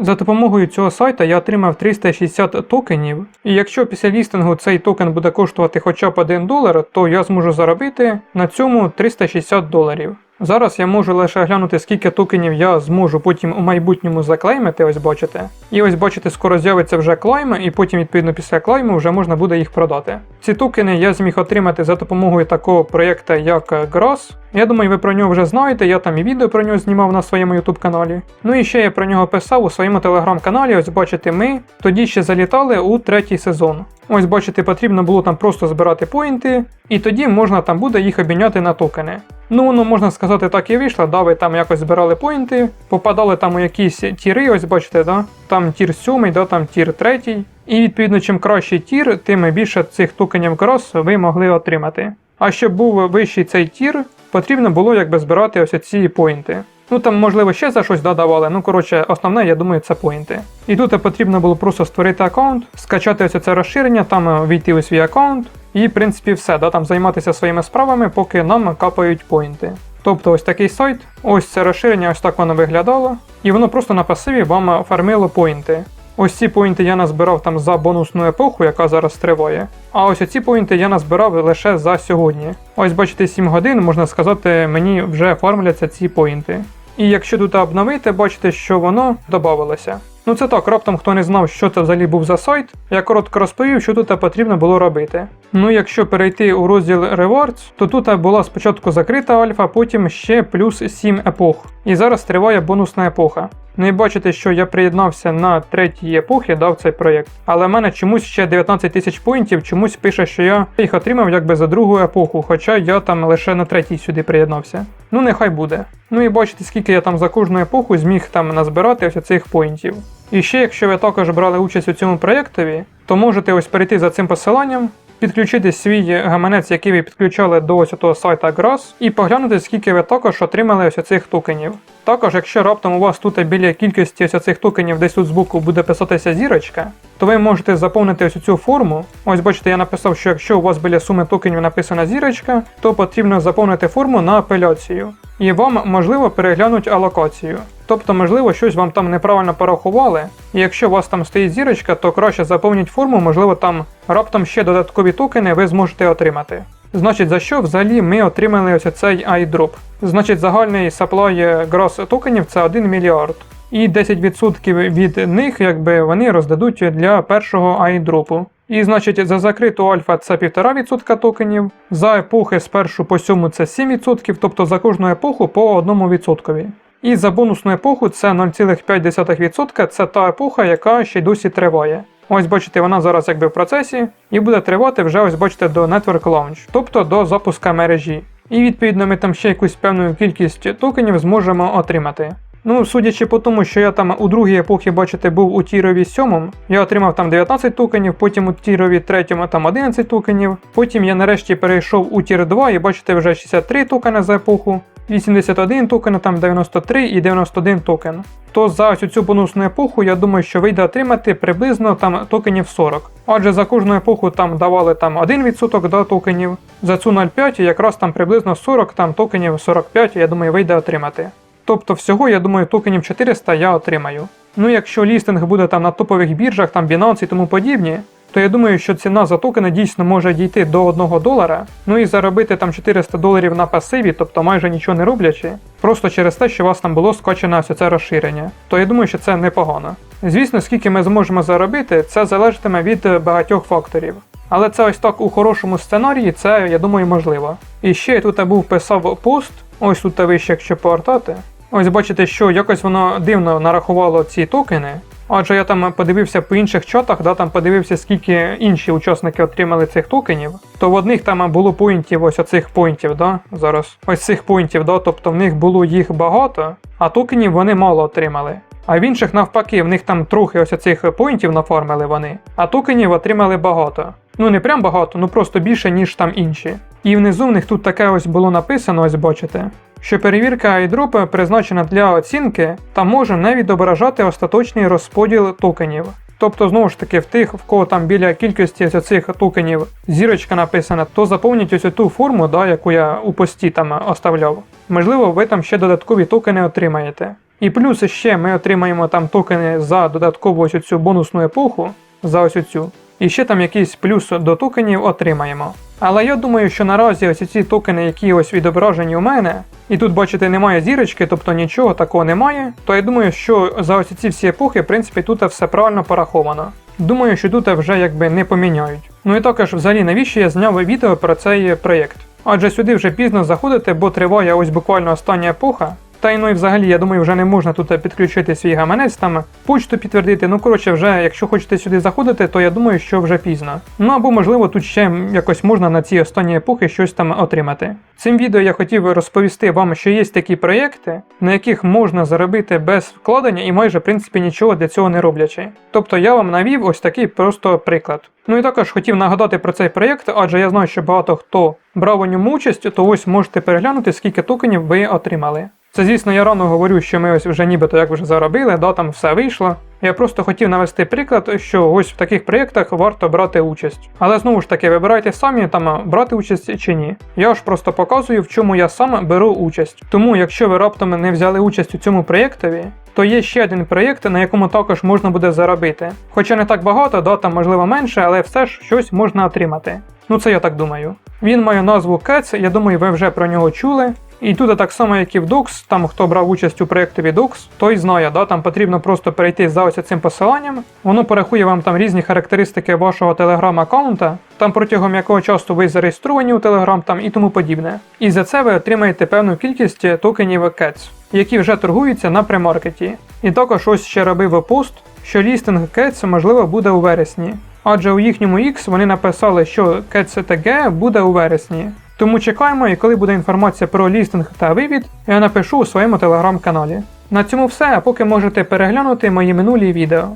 За допомогою цього сайта я отримав 360 токенів, і якщо після лістингу цей токен буде коштувати хоча б 1 долар, то я зможу заробити на цьому 360 доларів. Зараз я можу лише глянути, скільки токенів я зможу потім у майбутньому заклеймити, ось бачите. І ось бачите, скоро з'явиться вже клайм, і потім, відповідно, після клайму вже можна буде їх продати. Ці токени я зміг отримати за допомогою такого проєкту, як Grass. Я думаю, ви про нього вже знаєте, я там і відео про нього знімав на своєму YouTube каналі. Ну і ще я про нього писав у своєму телеграм-каналі. Ось бачите, ми тоді ще залітали у третій сезон. Ось бачите, потрібно було там просто збирати поінти, і тоді можна там буде їх обміняти на токени. Ну, воно можна сказати, так і вийшло, да, ви там якось збирали поінти, попадали там у якісь тіри, ось бачите, да? там тір 7, да, там тір 3. І відповідно, чим кращий тір, тим більше цих токенів крос ви могли отримати. А щоб був вищий цей тір, потрібно було якби збирати ось ці поінти. Ну там, можливо, ще за щось додавали. Ну, коротше, основне, я думаю, це поінти. І тут потрібно було просто створити аккаунт, скачати ось це розширення, там війти у свій аккаунт, і, в принципі, все, да, там займатися своїми справами, поки нам капають поінти. Тобто ось такий сайт, ось це розширення, ось так воно виглядало, і воно просто на пасиві вам фармило поінти. Ось ці поінти я назбирав там за бонусну епоху, яка зараз триває. А ось оці поінти я назбирав лише за сьогодні. Ось бачите, 7 годин, можна сказати, мені вже фармляться ці поінти. І якщо тут обновити, бачите, що воно додавалося. Ну це так, раптом хто не знав, що це взагалі був за сайт, я коротко розповів, що тут потрібно було робити. Ну якщо перейти у розділ Rewards, то тут була спочатку закрита альфа, потім ще плюс 7 епох. І зараз триває бонусна епоха. Ну і бачите, що я приєднався на третій епохі, дав цей проєкт. Але в мене чомусь ще 19 тисяч поінтів, чомусь пише, що я їх отримав якби за другу епоху, хоча я там лише на третій сюди приєднався. Ну нехай буде. Ну і бачите, скільки я там за кожну епоху зміг там назбирати ось цих поінтів. І ще, якщо ви також брали участь у цьому проєктові, то можете ось перейти за цим посиланням, підключити свій гаманець, який ви підключали до ось того сайта Grass, і поглянути, скільки ви також отримали ось цих токенів. Також, якщо раптом у вас тут біля кількості ось цих токенів десь тут збоку буде писатися зірочка, то ви можете заповнити ось цю форму. Ось бачите, я написав, що якщо у вас біля суми токенів написана зірочка, то потрібно заповнити форму на апеляцію. І вам можливо переглянуть алокацію. Тобто, можливо, щось вам там неправильно порахували, і якщо у вас там стоїть зірочка, то краще заповніть форму, можливо, там раптом ще додаткові токени ви зможете отримати. Значить, за що взагалі ми отримали ось цей iDrop? Значить, загальний supply Grass токенів це 1 мільярд. І 10% від них якби вони роздадуть для першого айдропу. І значить за закриту альфа це 1,5% токенів, за епохи з 1 по 7 це 7%, тобто за кожну епоху по 1%. І за бонусну епоху це 0,5%, це та епоха, яка ще й досі триває. Ось бачите, вона зараз якби в процесі і буде тривати вже ось бачите до Network Launch, тобто до запуска мережі. І відповідно ми там ще якусь певну кількість токенів зможемо отримати. Ну, судячи по тому, що я там у другій епохі, бачите, був у тірові 7, я отримав там 19 токенів, потім у тірові 3 там 11 токенів. Потім я нарешті перейшов у тір 2 і бачите вже 63 токени за епоху, 81 токен, там 93 і 91 токен. То за ось цю бонусну епоху, я думаю, що вийде отримати приблизно там токенів 40. Адже за кожну епоху там давали там 1% до токенів, за цю 0,5 якраз там приблизно 40 там токенів 45, я думаю, вийде отримати. Тобто всього, я думаю, токенів 400 я отримаю. Ну якщо лістинг буде там на топових біржах, там Binance і тому подібні, то я думаю, що ціна за токени дійсно може дійти до 1 долара, ну і заробити там 400 доларів на пасиві, тобто майже нічого не роблячи, просто через те, що у вас там було скачане ось це розширення, то я думаю, що це непогано. Звісно, скільки ми зможемо заробити, це залежатиме від багатьох факторів. Але це ось так у хорошому сценарії, це я думаю можливо. І ще я тут був писав пост, ось тут вище, якщо повертати. Ось бачите, що якось воно дивно нарахувало ці токени. Адже я там подивився по інших чатах, да, там подивився, скільки інші учасники отримали цих токенів. То в одних там було поінтів, ось оцих поінтів, да, зараз. Ось цих поінтів, да, тобто в них було їх багато, а токенів вони мало отримали. А в інших навпаки, в них там трохи ось цих поінтів нафармили вони, а токенів отримали багато. Ну не прям багато, ну просто більше, ніж там інші. І внизу в них тут таке ось було написано, ось бачите, що перевірка айдропа призначена для оцінки та може не відображати остаточний розподіл токенів. Тобто, знову ж таки, в тих, в кого там біля кількості ось цих токенів зірочка написана, то заповніть ось ту форму, да, яку я у пості там оставляв. Можливо, ви там ще додаткові токени отримаєте. І плюс ще ми отримаємо там токени за додаткову ось цю бонусну епоху, за ось цю. І ще там якийсь плюс до токенів отримаємо. Але я думаю, що наразі ось ці токени, які ось відображені у мене, і тут, бачите, немає зірочки, тобто нічого такого немає, то я думаю, що за ось ці всі епохи, в принципі, тут все правильно пораховано. Думаю, що тут вже якби не поміняють. Ну і також, взагалі, навіщо я зняв відео про цей проєкт? Адже сюди вже пізно заходити, бо триває ось буквально остання епоха. Та й ну і взагалі, я думаю, вже не можна тут підключити свій гаманець, там почту підтвердити. Ну коротше, вже якщо хочете сюди заходити, то я думаю, що вже пізно. Ну або можливо тут ще якось можна на ці останні епохи щось там отримати. Цим відео я хотів розповісти вам, що є такі проєкти, на яких можна заробити без вкладення і майже в принципі нічого для цього не роблячи. Тобто я вам навів ось такий просто приклад. Ну і також хотів нагадати про цей проєкт, адже я знаю, що багато хто брав у ньому участь, то ось можете переглянути, скільки токенів ви отримали. Це, звісно, я рано говорю, що ми ось вже нібито як вже заробили, да, там все вийшло. Я просто хотів навести приклад, що ось в таких проєктах варто брати участь. Але знову ж таки, вибирайте самі там брати участь чи ні. Я ж просто показую, в чому я сам беру участь. Тому, якщо ви раптом не взяли участь у цьому проєктові, то є ще один проєкт, на якому також можна буде заробити. Хоча не так багато, да, там можливо менше, але все ж щось можна отримати. Ну це я так думаю. Він має назву Cats, я думаю, ви вже про нього чули. І тут так само, як і в Docs, там хто брав участь у проєктові Docs, той знає, да, там потрібно просто перейти за ось цим посиланням. Воно порахує вам там різні характеристики вашого Telegram-аккаунта, там протягом якого часу ви зареєстровані у Telegram там і тому подібне. І за це ви отримаєте певну кількість токенів Cats, які вже торгуються на премаркеті. І також ось ще робив пост, що лістинг Cats можливо буде у вересні. Адже у їхньому X вони написали, що CatCTG буде у вересні. Тому чекаємо, і коли буде інформація про лістинг та вивід, я напишу у своєму телеграм-каналі. На цьому все, а поки можете переглянути мої минулі відео.